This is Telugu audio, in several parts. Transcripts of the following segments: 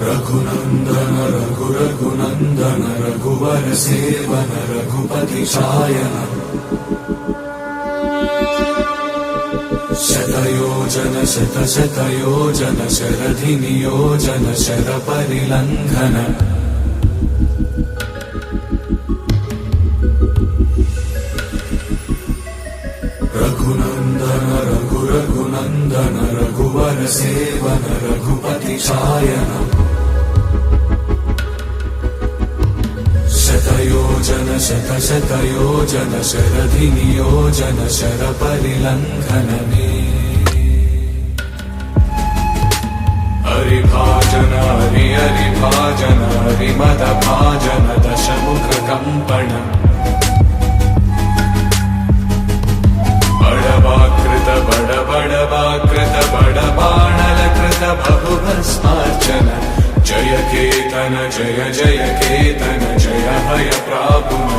రఘునందన రఘు రఘునందన రఘువర సేవన రఘుపతి చాయన శతయోజన శత శతయోజన శరధి నియోజన శర పరిలంఘన సేవన రఘుపతి ఛాయనం శతయోజన శత శతయోజన శరధి నియోజన శర పరిలంఘనమే హరిభాజన హరి హరిభాజన హరిమద భాజన దశముఖ కంపణం स्मार्चन जय केतन जय जय केतन जय हय प्रापुम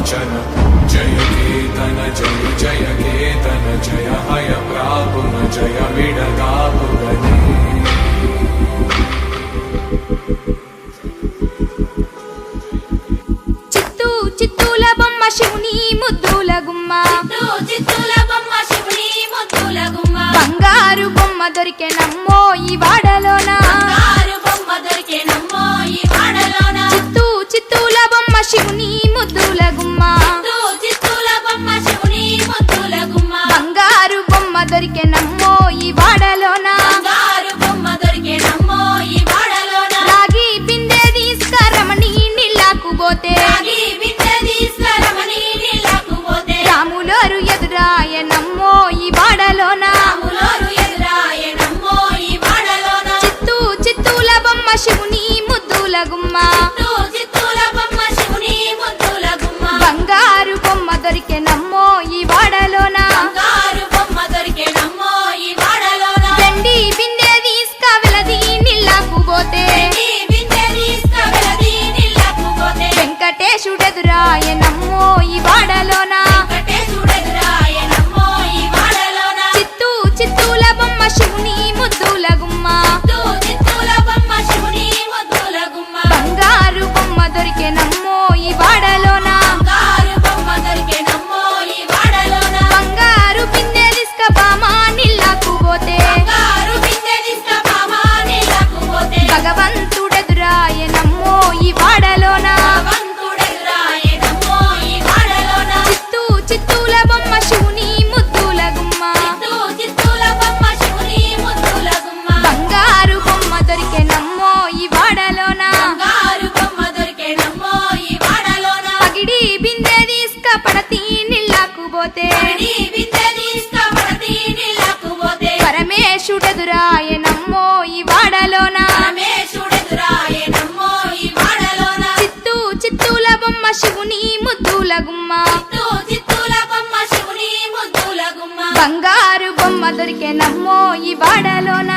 దర్శన జయ కేతన జయ జయ కేతన జయ హయ ప్రాపున జయ విడదాపు చిత్తూ చిత్తూల బొమ్మ శివుని ముద్దుల గుమ్మ. చిత్తూల బొమ్మ శివుని ముద్దుల గుమ్మ. బంగారు బొమ్మ దొరికే నమ్మో ఈ వాడలో శివుని ముద్దుల బొమ్మ శివుని ముద్దుల గుమ్మ. బంగారు బొమ్మ దొరికే నమ్మో ఈ వాడలోన.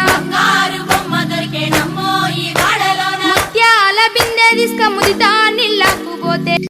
ముత్యాల బిందె తీసుక ముదితా నీళ్ళకు పోతే